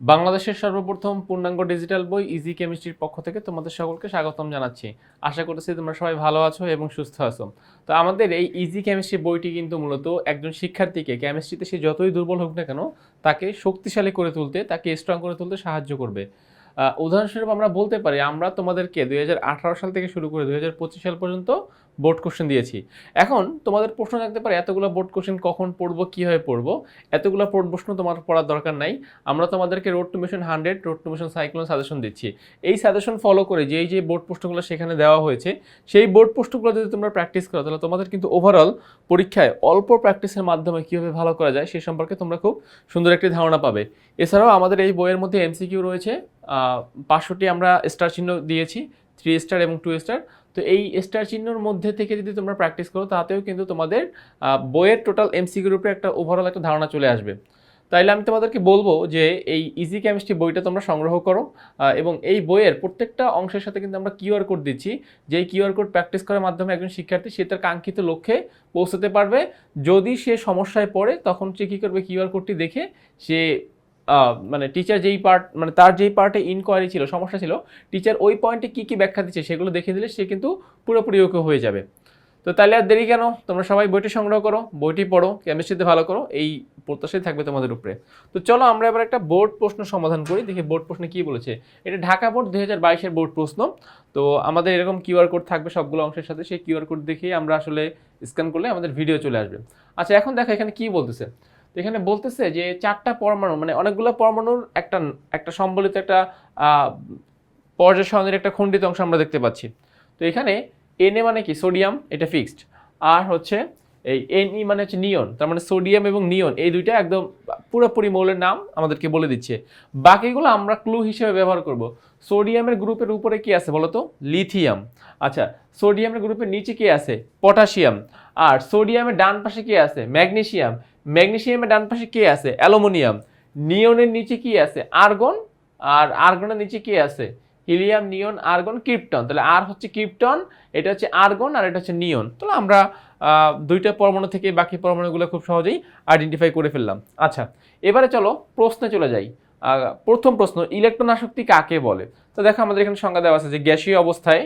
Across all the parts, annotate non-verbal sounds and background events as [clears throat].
বাংলাদেশের সর্বপ্রথম পূর্ণাঙ্গ ডিজিটাল বই ইজি কেমিস্ট্রির পক্ষ থেকে তোমাদের সকলকে স্বাগতম জানাচ্ছি। আশা করছি তোমরা সবাই ভালো আছো এবং সুস্থ আছো। তো আমাদের এই ইজি কেমিস্ট্রি বইটি কিন্তু মূলত একজন শিক্ষার্থীকে কেমিস্ট্রিতে সে যতই দুর্বল হোক না কেন, তাকে শক্তিশালী করে তুলতে, তাকে স্ট্রং করে তুলতে সাহায্য করবে। উদাহরণস্বরূপ আমরা বলতে পারি, আমরা তোমাদেরকে দুই হাজার আঠারো সাল থেকে শুরু করে দুই হাজার পঁচিশ সাল পর্যন্ত বোর্ড কোশ্চেন দিয়েছি। এখন তোমাদের প্রশ্ন থাকতে পারে, এতগুলো বোর্ড কোশ্চেন কখন পড়ব, কীভাবে পড়ব? এতগুলো প্রশ্ন তোমার পড়ার দরকার নাই। আমরা তোমাদেরকে road to mission hundred road to mission cyclone suggestion দিচ্ছি। এই সাজেশন ফলো করে যেই যে বোর্ড প্রশ্নগুলো সেখানে দেওয়া হয়েছে, সেই বোর্ড প্রশ্নগুলো যদি তোমরা প্র্যাকটিস করো, তাহলে তোমাদের কিন্তু ওভারঅল পরীক্ষায় অল্প প্র্যাকটিসের মাধ্যমে কীভাবে ভালো করা যায়, সে সম্পর্কে তোমরা খুব সুন্দর একটি ধারণা পাবে। এছাড়াও আমাদের এই বইয়ের মধ্যে এমসিকিউ রয়েছে পাঁচশোটি আমরা স্টার চিহ্ন দিয়েছি থ্রি স্টার এবং টু স্টার তো এই স্টার চিহ্নর মধ্যে থেকে যদি তোমরা প্র্যাকটিস করো, তাতেও কিন্তু তোমাদের বইয়ের টোটাল এমসিকিউর উপরে একটা ওভারঅল একটা ধারণা চলে আসবে। তাইলে আমি তোমাদেরকে বলব যে এই ইজি কেমিস্ট্রি বইটা তোমরা সংগ্রহ করো এবং এই বইয়ের প্রত্যেকটা অংশের সাথে কিন্তু আমরা কিউআর কোড দিচ্ছি। যেই কিউআর কোড প্র্যাকটিস করার মাধ্যমে একজন শিক্ষার্থী সে তার কাঙ্ক্ষিত লক্ষ্যে পৌঁছাতে পারবে। যদি সে সমস্যায় পড়ে, তখন সে কী করবে কিউআর কোডটি দেখে সে মানে টিচার যেই পার্ট মানে তার যেই পার্টে ইনকোয়ারি ছিল, সমস্যা ছিল টিচার ওই পয়েন্টে কী কী ব্যাখ্যা দিচ্ছে সেগুলো দেখে দিলে সে কিন্তু পুরোপুরি ওকে হয়ে যাবে। তো তাহলে আর দেরি কেন? তোমরা সবাই বইটি সংগ্রহ করো, বইটি পড়ো কেমিস্ট্রিতে ভালো করো, এই প্রত্যাশাই থাকবে তোমাদের উপরে। তো চলো আমরা এবার একটা বোর্ড প্রশ্ন সমাধান করি, দেখি বোর্ড প্রশ্নে কি বলেছে। এটা ঢাকা বোর্ড দুই হাজার বাইশের বোর্ড প্রশ্ন। তো আমাদের এরকম কিউআর কোড থাকবে সবগুলো অংশের সাথে, সেই কিউআর কোড দেখেই আমরা আসলে স্ক্যান করলে আমাদের ভিডিও চলে আসবে। আচ্ছা এখন দেখো এখানে কি বলতেছে? তো এখানে বলতেছে যে চারটা পরমাণু মানে অনেকগুলো পরমাণুর একটা একটা সম্বলিত একটা পর্যায় একটা খণ্ডিত অংশ আমরা দেখতে পাচ্ছি। তো এখানে এনএ মানে কি? সোডিয়াম, এটা ফিক্সড। আর হচ্ছে এই এনই মানে হচ্ছে নিয়ন, তার মানে সোডিয়াম এবং নিয়ন, এই দুইটা একদম পুরোপুরি মৌলের নাম আমাদেরকে বলে দিচ্ছে। বাকিগুলো আমরা ক্লু হিসেবে ব্যবহার করব। সোডিয়ামের গ্রুপের উপরে কি আছে বলো তো লিথিয়াম। আচ্ছা সোডিয়ামের গ্রুপের নিচে কি আছে? পটাশিয়াম। আর সোডিয়ামের ডান পাশে কি আছে? ম্যাগনেসিয়াম ম্যাগনেসিয়ামের ডান পাশে কি আছে? অ্যালুমিনিয়াম। নিয়নের নিচে কি আছে? আর্গন। আর আর্গনের নিচে কি আছে? Helium, neon, argon, krypton. তাহলে আর হচ্ছে ক্রিপ্টন, এটা হচ্ছে আর্গন আর এটা হচ্ছে নিয়ন। তাহলে আমরা দুইটা পরমাণু থেকে বাকি পরমাণুগুলো খুব সহজেই আইডেন্টিফাই করে ফেললাম। আচ্ছা এবারে চলো প্রশ্নে চলে যাই। প্রথম প্রশ্ন ইলেকট্রন আসক্তি কাকে বলে? তো দেখো আমাদের এখানে সংজ্ঞা দেওয়া আছে যে গ্যাসীয় অবস্থায়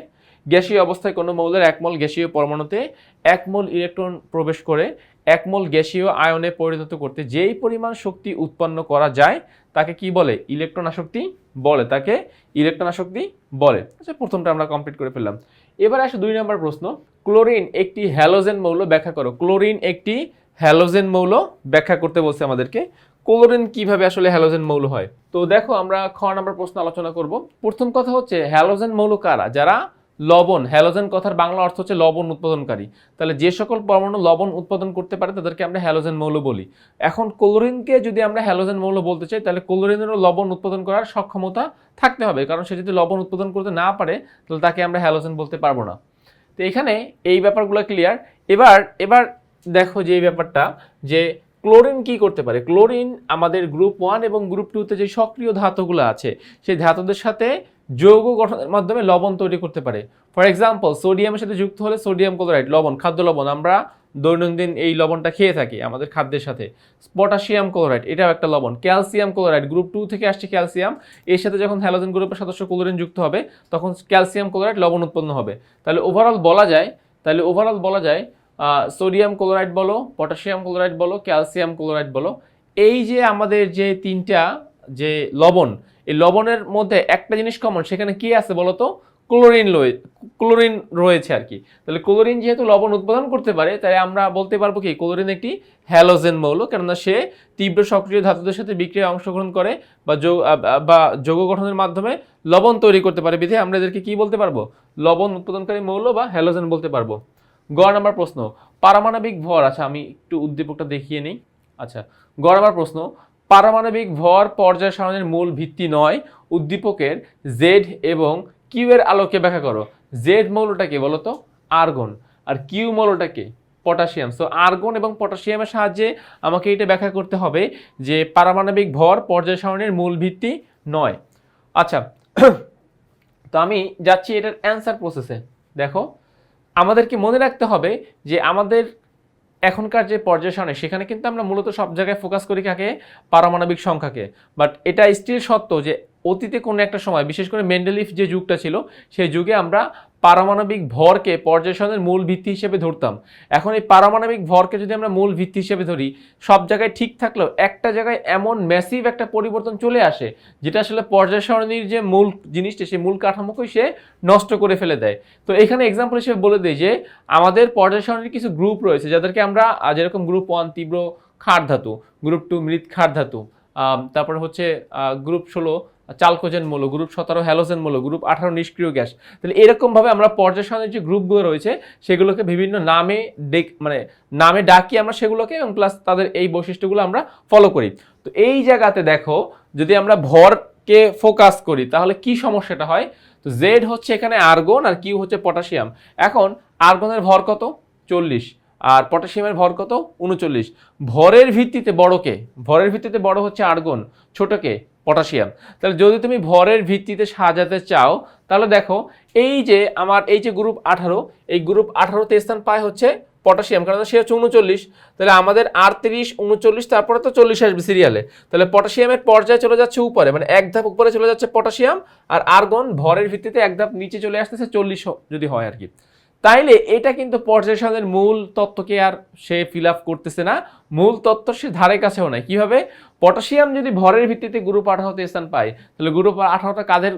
গ্যাসীয় অবস্থায় কোনো মৌলের একমল গ্যাসীয় পরমাণুতে একমল ইলেকট্রন প্রবেশ করে একমল গ্যাসীয় আয়নে পরিণত করতে যেই পরিমাণ শক্তি উৎপন্ন করা যায়, তাকে কি বলে? ইলেকট্রন আসক্তি বলে। তাকে ইলেকট্রন আসক্তি বলে। আচ্ছা প্রথমটা আমরা কমপ্লিট করে ফেললাম। এবার আসে দুই নম্বর প্রশ্ন। ক্লোরিন একটি হ্যালোজেন মৌল ব্যাখ্যা করো। ক্লোরিন একটি হ্যালোজেন মৌল ব্যাখ্যা করতে বলছে আমাদেরকে। ক্লোরিন কীভাবে আসলে হ্যালোজেন মৌল হয়? তো দেখো, আমরা খ নাম্বার প্রশ্ন আলোচনা করব। প্রথম কথা হচ্ছে, হ্যালোজেন মৌল কারা? যারা লবণ, হ্যালোজেন কথার বাংলা অর্থ হচ্ছে লবণ উৎপাদনকারী। তাহলে যে সকল পরমাণু লবণ উৎপাদন করতে পারে, তাদেরকে আমরা হ্যালোজেন মৌল বলি। এখন ক্লোরিনকে যদি আমরা হ্যালোজেন মৌল বলতে চাই, তাহলে ক্লোরিনেরও লবণ উৎপাদন করার সক্ষমতা থাকতে হবে। কারণ সে যদি লবণ উৎপাদন করতে না পারে, তাহলে তাকে আমরা হ্যালোজেন বলতে পারব না। তো এখানে এই ব্যাপারগুলো ক্লিয়ার এবার এবার দেখো যে এই ব্যাপারটা, যে ক্লোরিন কি করতে পারে? ক্লোরিন আমাদের গ্রুপ ওয়ান এবং গ্রুপ টুতে যে সক্রিয় ধাতুগুলো আছে, সেই ধাতুদের সাথে যৌগ গঠনের মাধ্যমে লবণ তৈরি করতে পারে। ফর এক্সাম্পল সোডিয়ামের সাথে যুক্ত হলে সোডিয়াম ক্লোরাইড লবণ, খাদ্য লবণ, আমরা দৈনন্দিন এই লবণটা খেয়ে থাকি আমাদের খাদ্যের সাথে। পটাশিয়াম ক্লোরাইড এটাও একটা লবণ। ক্যালসিয়াম ক্লোরাইড গ্রুপ টু থেকে আসছে ক্যালসিয়াম এর সাথে যখন হ্যালোজেন গ্রুপের সদস্য ক্লোরিন যুক্ত হবে, তখন ক্যালসিয়াম ক্লোরাইড লবণ উৎপন্ন হবে। তাহলে ওভারঅল বলা যায়, তাহলে ওভারঅল বলা যায় সোডিয়াম ক্লোরাইড বলো পটাশিয়াম ক্লোরাইড বলো ক্যালসিয়াম ক্লোরাইড বলো, এই যে আমাদের যে তিনটা যে লবণ এই লবণের মধ্যে একটা জিনিস কমন সেখানে কি আছে বলো তো ক্লোরিন ক্লোরিন রয়েছে আর কি। তাহলে ক্লোরিন যেহেতু লবণ উৎপাদন করতে পারে তাই আমরা বলতে পারব কি, ক্লোরিন একটি হ্যালোজেন মৌল, কেননা সে তীব্র সক্রিয় ধাতুদের সাথে বিক্রিয়ায় অংশগ্রহণ করে বা যৌ, আ- আ- বা যৌগ গঠনের মাধ্যমে লবণ তৈরি করতে পারে। বিধে আমরা এদেরকে কি বলতে পারব? লবণ উৎপাদনকারী মৌল বা হ্যালোজেন বলতে পারব। গ নাম্বার প্রশ্ন, পারমাণবিক ভর আচ্ছা আমি একটু উদ্দীপকটা দেখিয়ে নিই। আচ্ছা গ নাম্বার প্রশ্ন পারমাণবিক ভর পর্যায় সারণীর মূল ভিত্তি নয়। উদ্দীপকের জেড এবং কিউ এর আলোকে ব্যাখ্যা করো। জেড মৌলটা কি বলতো? আর্গন। আর কিউ মৌলটা কি? পটাশিয়াম। সো আর্গন এবং পটাশিয়ামের সাহায্যে আমাকে এটা ব্যাখ্যা করতে হবে যে পারমাণবিক ভর পর্যায় সারণীর মূল ভিত্তি নয়। আচ্ছা [clears throat] তো আমি যাচ্ছি এটার অ্যান্সার প্রসেসে। দেখো, আমাদেরকে মনে রাখতে হবে যে আমাদের এখনকার যে পর্যায় সেখানে কিন্তু আমরা মূলত সব জায়গায় ফোকাস করি কাকে? পারমাণবিক সংখ্যাকে। বাট এটা স্টিল সত্য যে অতীতে কোনো একটা সময়, বিশেষ করে মেন্ডেলিফ যে যুগটা ছিল, সেই যুগে আমরা পারমাণবিক ভরকে পর্যায় মূল ভিত্তি হিসেবে ধরতাম। এখন এই পারমাণবিক ভরকে যদি আমরা মূল ভিত্তি হিসেবে ধরি, সব জায়গায় ঠিক থাকলেও একটা জায়গায় এমন ম্যাসিভ একটা পরিবর্তন চলে আসে, যেটা আসলে পর্যায় যে মূল জিনিসটা, সেই মূল কাঠামোকেই সে নষ্ট করে ফেলে দেয়। তো এখানে এক্সাম্পল হিসেবে বলে দিই যে, আমাদের পর্যায় কিছু গ্রুপ রয়েছে, যাদেরকে আমরা যেরকম গ্রুপ ওয়ান তীব্র ক্ষার ধাতু গ্রুপ টু মৃৎ ক্ষার ধাতু তারপরে হচ্ছে গ্রুপ ষোলো চালকোজেন মূল গ্রুপ সতেরো হ্যালোজেন মূল গ্রুপ আঠারো নিষ্ক্রিয় গ্যাস। তাহলে এরকমভাবে আমরা পর্যায় যে গ্রুপগুলো রয়েছে, সেগুলোকে বিভিন্ন নামে ডেক মানে নামে ডাকি আমরা সেগুলোকে এবং প্লাস তাদের এই বৈশিষ্ট্যগুলো আমরা ফলো করি। তো এই জায়গাতে দেখো, যদি আমরা ভরকে ফোকাস করি, তাহলে কি সমস্যাটা হয়? তো জেড হচ্ছে এখানে আর্গন আর কিউ হচ্ছে পটাশিয়াম এখন আর্গনের ভর কত? চল্লিশ। আর পটাশিয়ামের ভর কত? উনচল্লিশ। ভরের ভিত্তিতে বড়কে ভরের ভিত্তিতে বড় হচ্ছে আর্গন ছোটকে পটাশিয়াম। তাহলে যদি তুমি ভরের ভিত্তিতে সাজাতে চাও, তাহলে দেখো, এই যে আমার, এই যে গ্রুপ আঠারো, এই গ্রুপ আঠারোতে স্থান পায় হচ্ছে পটাশিয়াম, কারণ সে হচ্ছে উনচল্লিশ। তাহলে আমাদের আটত্রিশ, উনচল্লিশ, তারপরে তো চল্লিশ আসবে সিরিয়ালে তাহলে পটাশিয়ামের পর্যায়ে চলে যাচ্ছে উপরে মানে এক ধাপ উপরে চলে যাচ্ছে পটাশিয়াম, আর আর্গন ভরের ভিত্তিতে এক ধাপ নিচে চলে আসতেছে চল্লিশ যদি হয় আর কি। তাইলে এটা কিন্তু পর্যায় সারণীর মূল তত্ত্বকে আর সে ফিল আপ করতেছে না। মূল তত্ত্ব সে ধারে কাছেও নাই। কীভাবে? পটাশিয়াম যদি ভরের ভিত্তিতে গ্রুপ আঠারোতে স্থান পায়, তাহলে গ্রুপ আঠারোটা কাদের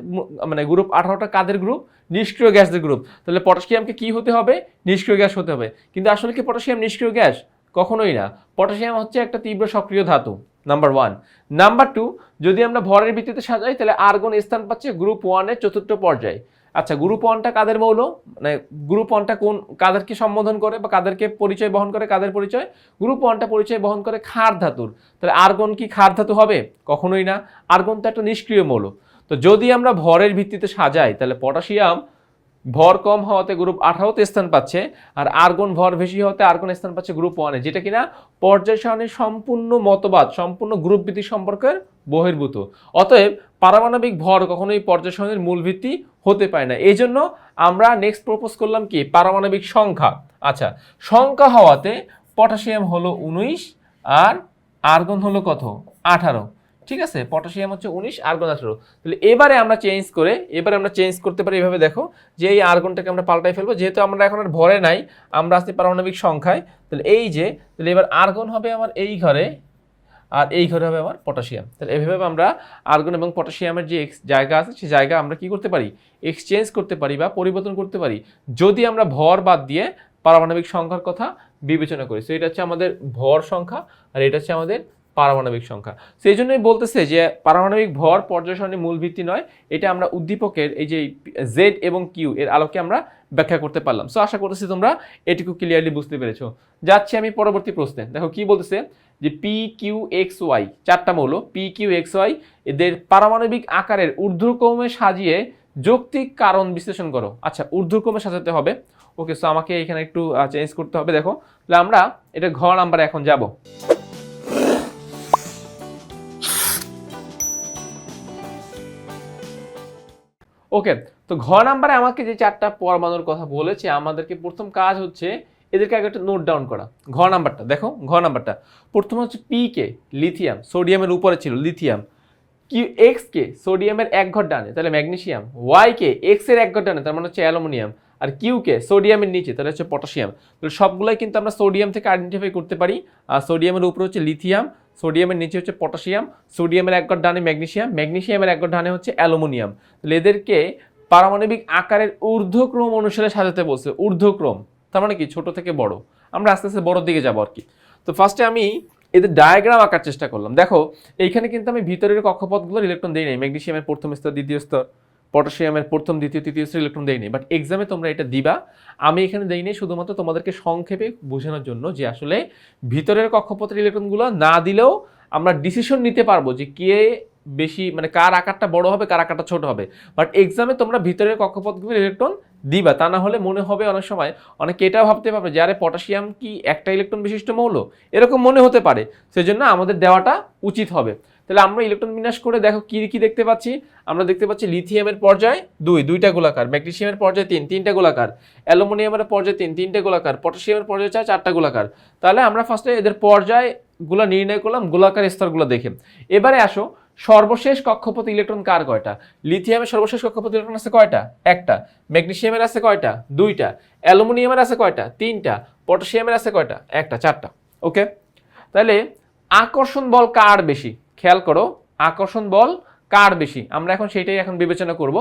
মানে গ্রুপ আঠারোটা কাদের গ্রুপ নিষ্ক্রিয় গ্যাসের গ্রুপ তাহলে পটাশিয়ামকে কি হতে হবে? নিষ্ক্রিয় গ্যাস হতে হবে। কিন্তু আসলে কি পটাশিয়াম নিষ্ক্রিয় গ্যাস? কখনোই না। পটাশিয়াম হচ্ছে একটা তীব্র সক্রিয় ধাতু নাম্বার ওয়ান নাম্বার টু যদি আমরা ভরের ভিত্তিতে সাজাই, তাহলে আর্গন স্থান পাচ্ছে গ্রুপ ওয়ানের চতুর্থ পর্যায়ে। আচ্ছা গ্রুপ ওয়ানটা কাদের মৌল মানে গ্রুপ ওয়ানটা কোন কাদেরকে সম্বোধন করে বা কাদেরকে পরিচয় বহন করে, কাদের পরিচয়? গ্রুপ ওয়ানটা পরিচয় বহন করে ক্ষার ধাতুর। তাহলে আর্গন কি ক্ষার ধাতু হবে? কখনোই না। আর্গন তো একটা নিষ্ক্রিয় মৌল। তো যদি আমরা ভরের ভিত্তিতে সাজাই, তাহলে পটাশিয়াম ভর কম হওয়াতে গ্রুপ আঠারোতে স্থান পাচ্ছে, আর আর্গন ভর বেশি হওয়াতে আর্গন স্থান পাচ্ছে গ্রুপ ওয়ানে যেটা কিনা পর্যায় সারণীর সম্পূর্ণ মতবাদ, সম্পূর্ণ গ্রুপ ভিত্তি সম্পর্কের বহির্ভূত। অতএব পারমাণবিক ভর কখনোই পর্যায় সারণীর মূল ভিত্তি হতে পারে না। এই জন্য আমরা নেক্সট প্রপোজ করলাম কি? পারমাণবিক সংখ্যা। আচ্ছা সংখ্যা হওয়াতে পটাশিয়াম হলো উনিশ, আর আর্গন হলো কত? আঠারো। ঠিক আছে? পটাশিয়াম হচ্ছে উনিশ আর্গন আঠেরো। তাহলে এবারে আমরা চেঞ্জ করে, এবারে আমরা চেঞ্জ করতে পারি এভাবে দেখো, যে এই আর্গনটাকে আমরা পাল্টাই ফেলব। যেহেতু আমরা এখন আর ভরে নাই, আমরা আসছি পারমাণবিক সংখ্যায়, তাহলে এই যে, তাহলে এবার আর্গন হবে আমার এই ঘরে, আর এই ঘরে হবে আমার পটাশিয়াম। তাহলে এভাবে আমরা আর্গন এবং পটাশিয়ামের যে জায়গা আছে সেই জায়গা আমরা কি করতে পারি? এক্সচেঞ্জ করতে পারি বা পরিবর্তন করতে পারি। যদি আমরা ভর বাদ দিয়ে পারমাণবিক সংখ্যার কথা বিবেচনা করি। তো এটা হচ্ছে আমাদের ভর সংখ্যা, আর এটা হচ্ছে আমাদের পারমাণবিক সংখ্যা। সেই জন্যই বলতেছে যে পারমাণবিক ভর পর্যায় মূল ভিত্তি নয়, এটা আমরা উদ্দীপকের এই যে জেড এবং কিউ এর আলোকে আমরা ব্যাখ্যা করতে পারলাম। সো আশা করতেছি তোমরা এটুকু ক্লিয়ারলি বুঝতে পেরেছ। যাচ্ছি আমি পরবর্তী প্রশ্নে। দেখো কি বলতেছে? যে পি কিউ এক্স ওয়াই চারটা মৌল পি কিউ এক্স ওয়াই এদের পারমাণবিক আকারের ঊর্ধ্বক্রমে সাজিয়ে যৌক্তিক কারণ বিশ্লেষণ করো। আচ্ছা ঊর্ধ্বক্রমে সাজাতে হবে। ওকে সো আমাকে এখানে একটু চেঞ্জ করতে হবে। দেখো, তাহলে আমরা এটা ঘর নাম্বার এখন যাব। ওকে, তো ঘ নাম্বারে আমাকে যে চারটা পরমাণুর কথা বলেছে, আমাদেরকে প্রথম কাজ হচ্ছে এদেরকে আগে একটা নোট ডাউন করা। ঘ নাম্বারটা, দেখো ঘ নাম্বারটা। প্রথম হচ্ছে পি কে লিথিয়াম সোডিয়ামের উপরে ছিল লিথিয়াম কিউ এক্স কে সোডিয়ামের এক ঘর ডানে, তাহলে ম্যাগনেসিয়াম ওয়াই কে এক্সের এক ঘর ডানে, তার মানে হচ্ছে অ্যালুমিনিয়াম আর কিউ কে সোডিয়ামের নিচে, তাহলে হচ্ছে পটাশিয়াম তাহলে সবগুলোই কিন্তু আমরা সোডিয়াম থেকে আইডেন্টিফাই করতে পারি। আর সোডিয়ামের উপরে হচ্ছে লিথিয়াম সোডিয়ামের নিচে হচ্ছে পটাশিয়াম, সোডিয়ামের এক ডানে ম্যাগনেসিয়াম ম্যাগনেসিয়ামের এক ঘর ডানে হচ্ছে অ্যালুমিনিয়াম। তাহলে এদেরকে পারমাণবিক আকারের ঊর্ধ্বক্রম অনুসারে সাজাতে বলছে, ঊর্ধ্বক্রম। তার মানে কি? ছোট থেকে বড়। আমরা আস্তে আস্তে বড়র দিকে যাব আর কি। তো ফার্স্টে আমি এদের ডায়াগ্রাম আঁকার চেষ্টা করলাম। দেখো, এইখানে কিন্তু আমি ভিতরের কক্ষপথগুলোর ইলেকট্রন দিই নাই ম্যাগনেসিয়ামের প্রথম স্তর, দ্বিতীয় স্তর। পটাশিয়ামের প্রথম, দ্বিতীয়, তৃতীয় স্তর ইলেকট্রন দেই নাই বাট এক্সামে তোমরা এটা দিবা। আমি এখানে দেই নাই শুধুমাত্র তোমাদেরকে সংক্ষেপে বোঝানোর জন্য যে আসলে ভিতরের কক্ষপথের ইলেকট্রনগুলো না দিলেও আমরা ডিসিশন নিতে পারব যে কে বেশি মানে কার আকারটা বড় হবে, কার আকারটা ছোট হবে। বাট এক্সামে তোমরা ভিতরের কক্ষপথগুলোর ইলেকট্রন দিবা। তা না হলে মনে হবে অনেক সময় অনেকে এটাও ভাবতে পারবে যে, আরে, পটাশিয়াম কি একটা ইলেকট্রন বিশিষ্ট মৌল? এরকম মনে হতে পারে। সেজন্য আমাদের দেওয়াটা উচিত হবে। তাহলে আমরা ইলেকট্রন বিন্যাস করে দেখো কি কি দেখতে পাচ্ছি? আমরা দেখতে পাচ্ছি লিথিয়ামের পর্যায়ে দুই, দুইটা গোলাকার। ম্যাগনেসিয়ামের পর্যায়ে তিন, তিনটা গোলাকার। অ্যালুমিনিয়ামের পর্যায়ে তিন, তিনটে গোলাকার। পটাশিয়ামের পর্যায়ে চার, চারটা গোলাকার। তাহলে আমরা ফার্স্টে এদের পর্যায়গুলো নির্ণয় করলাম, গোলাকার স্তরগুলো দেখে। এবারে আসো, সর্বশেষ কক্ষপথ ইলেকট্রন কার কয়টা? লিথিয়ামের সর্বশেষ কক্ষপথ ইলেকট্রন আছে কয়টা? একটা। ম্যাগনেসিয়ামের আছে কয়টা? দুইটা। অ্যালুমিনিয়ামের আছে কয়টা? তিনটা। পটাশিয়ামের আছে কয়টা? একটা, চারটা। ওকে তাহলে আকর্ষণ বল কার বেশি? খেয়াল করো, আকর্ষণ বল কার বেশি? আমরা এখন সেটাই এখন বিবেচনা করব।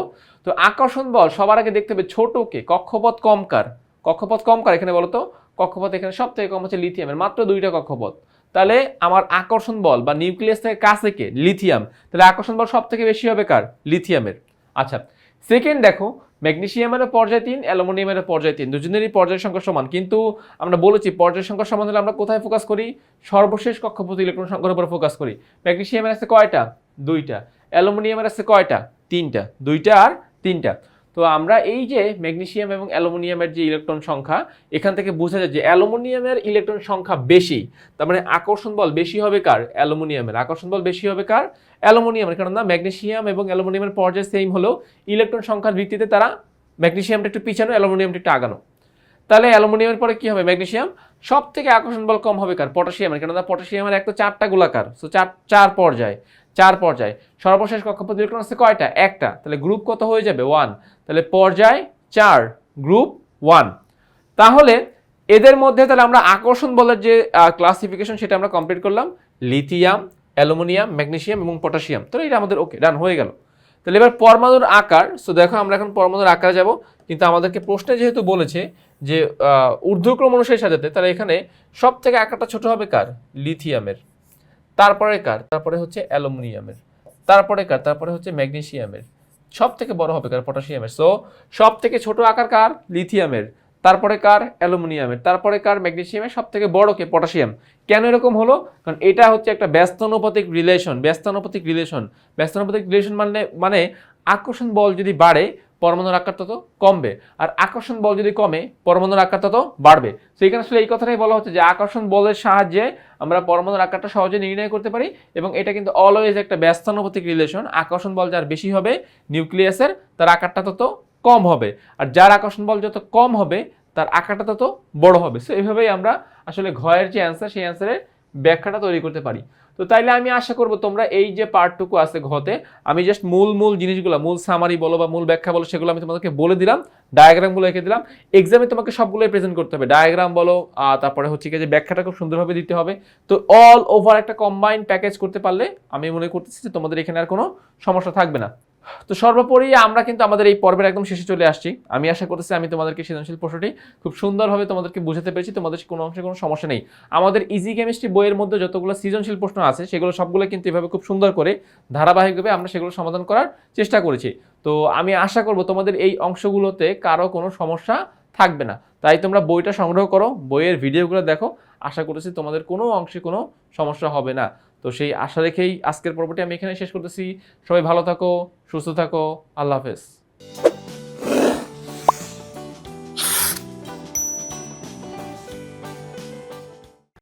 তো আকর্ষণ বল সবার আগে দেখতে হবে ছোটকে কক্ষপথ কম কার? কক্ষপথ কম কার এখানে বলো তো কক্ষপথ এখানে সব থেকে কম হচ্ছে লিথিয়ামের মাত্র দুইটা কক্ষপথ। তাহলে আমার আকর্ষণ বল বা নিউক্লিয়াস থেকে কাছে কে? লিথিয়াম তাহলে আকর্ষণ বল সব থেকে বেশি হবে কার? লিথিয়ামের আচ্ছা সেকেন্ড দেখো ম্যাগনেসিয়ামের পর্যায় তিন অ্যালুমিনিয়ামেরও পর্যায় তিন। দুজনেরই পর্যায় সংখ্যা সমান। কিন্তু আমরা বলেছি পর্যায় সংখ্যা সমান হলে আমরা কোথায় ফোকাস করি? সর্বশেষ কক্ষপথ ইলেকট্রন সংখ্যার উপর ফোকাস করি। ম্যাগনেশিয়ামের আছে কয়টা? দুইটা। অ্যালুমিনিয়ামের আছে কয়টা? তিনটা। দুইটা আর তিনটা। তো আমরা এই যে ম্যাগনেশিয়াম এবং অ্যালুমিনিয়ামের যে ইলেকট্রন সংখ্যা, এখান থেকে বোঝা যায় যে অ্যালুমিনিয়ামের ইলেকট্রন সংখ্যা বেশি। তার মানে আকর্ষণ বল বেশি হবে কার? অ্যালুমিনিয়ামের। আকর্ষণ বল বেশি হবে কার? অ্যালুমিনিয়ামের কারণ না, ম্যাগনেসিয়াম এবং অ্যালুমিনিয়ামের পর্যায়ে সেম হলেও ইলেকট্রন সংখ্যার ভিত্তিতে তারা ম্যাগনেশিয়ামটা একটু পিছানো, অ্যালুমিনিয়ামটা একটু আগানো। তাহলে অ্যালুমিনিয়ামের পরে কি হবে ম্যাগনেশিয়াম সব থেকে আকর্ষণ বল কম হবে কার? পটাশিয়ামের। কেননা পটাশিয়ামের এক তো চারটা গোলাকার সো চার চার পর্যায়। চার পর্যায়। সর্বশেষ কক্ষপথ ইলেকট্রন আছে কয়টা? একটা। তাহলে গ্রুপ কত হয়ে যাবে? ওয়ান তাহলে পর্যায় চার গ্রুপ ওয়ান তাহলে এদের মধ্যে তাহলে আমরা আকর্ষণ বলের যে ক্লাসিফিকেশন সেটা আমরা কমপ্লিট করলাম। লিথিয়াম অ্যালুমিনিয়াম ম্যাগনেশিয়াম এবং পটাশিয়াম তাহলে এটা আমাদের ওকে ডান হয়ে গেল। তাহলে এবার পরমাণুর আকার। সো দেখো আমরা এখন পরমাণুর আকারে যাব। কিন্তু আমাদেরকে প্রশ্নে যেহেতু বলেছে যে ঊর্ধ্বক্রম অনুসারে সাজাতে, তাহলে এখানে সব থেকে আকারটা ছোট হবে কার? লিথিয়ামের তারপরে কার? তারপরে হচ্ছে অ্যালুমিনিয়ামের। তারপরে কার? তারপরে হচ্ছে ম্যাগনেসিয়ামের সব থেকে বড় হবে কার? পটাশিয়ামের। সো সব থেকে ছোট আকার কার? লিথিয়ামের। তারপরে কার? অ্যালুমিনিয়ামের। তারপরে কার? ম্যাগনেসিয়ামের সব থেকে বড় কে? পটাশিয়াম। কেন এরকম হলো? কারণ এটা হচ্ছে একটা ব্যস্তানুপাতিক রিলেশন ব্যস্তানুপাতিক রিলেশন ব্যস্তানুপাতিক রিলেশন মানে মানে আকর্ষণ বল যদি বাড়ে পরমাণুর আকার তত কমবে। আর আকর্ষণ বল যদি কমে, পরমাণুর আকার তত বাড়বে। তো এখানে আসলে এই কথাটাই বলা হচ্ছে যে, আকর্ষণ বলের সাহায্যে আমরা পরমাণুর আকারটা সহজে নির্ণয় করতে পারি এবং এটা কিন্তু অলওয়েজ একটা ব্যস্তানুপাতিক রিলেশন আকর্ষণ বল যার বেশি হবে নিউক্লিয়াসের তার আকারটা তত কম হবে। আর যার আকর্ষণ বল যত কম হবে, তার আকারটা তত বড় হবে। সো এইভাবেই আমরা আসলে ঘয়ের যে অ্যান্সার সেই অ্যান্সারের ব্যাখ্যাটা তৈরি করতে পারি। তো তাইলে আমি আশা করব তোমরা এই যে পার্টটুকু আছে ঘতে, আমি জাস্ট মূল মূল জিনিসগুলো, মূল সামারি বলো বা মূল ব্যাখ্যা বলো, সেগুলো আমি তোমাদেরকে বলে দিলাম ডায়াগ্রামগুলো এঁকে দিলাম। এক্সামে তোমাকে সবগুলোই প্রেজেন্ট করতে হবে। ডায়াগ্রাম বলো তারপরে হচ্ছে কি যে ব্যাখ্যাটা খুব সুন্দরভাবে দিতে হবে। তো অল ওভার একটা কম্বাইন্ড প্যাকেজ করতে পারলে, আমি মনে করতেছি যে তোমাদের এখানে আর কোনো সমস্যা থাকবে না। তো সর্বোপরি আমরা কিন্তু আমাদের এই পর্বের একদম শেষে চলে আসছি। আমি আশা করতেছি আমি তোমাদেরকে সৃজনশীল প্রশ্নটি খুব সুন্দরভাবে তোমাদেরকে বুঝাতে পেরেছি, তোমাদের কোনো অংশে কোনো সমস্যা নেই। আমাদের ইজি কেমিস্ট্রি বইয়ের মধ্যে যতগুলো সৃজনশীল প্রশ্ন আছে, সেগুলো সবগুলো কিন্তু এভাবে খুব সুন্দর করে ধারাবাহিকভাবে আমরা সেগুলো সমাধান করার চেষ্টা করেছি। তো আমি আশা করব তোমাদের এই অংশগুলোতে কারও কোনো সমস্যা থাকবে না। তাই তোমরা বইটা সংগ্রহ করো, বইয়ের ভিডিওগুলো দেখো। আশা করেছি তোমাদের কোনো অংশে কোনো সমস্যা হবে না। তো সেই আশা রেখেই আজকের পর্বটি আমি এখানে শেষ করতেছি। সবাই ভালো থাকো, সুস্থ থাকো, আল্লাহ হাফেজ।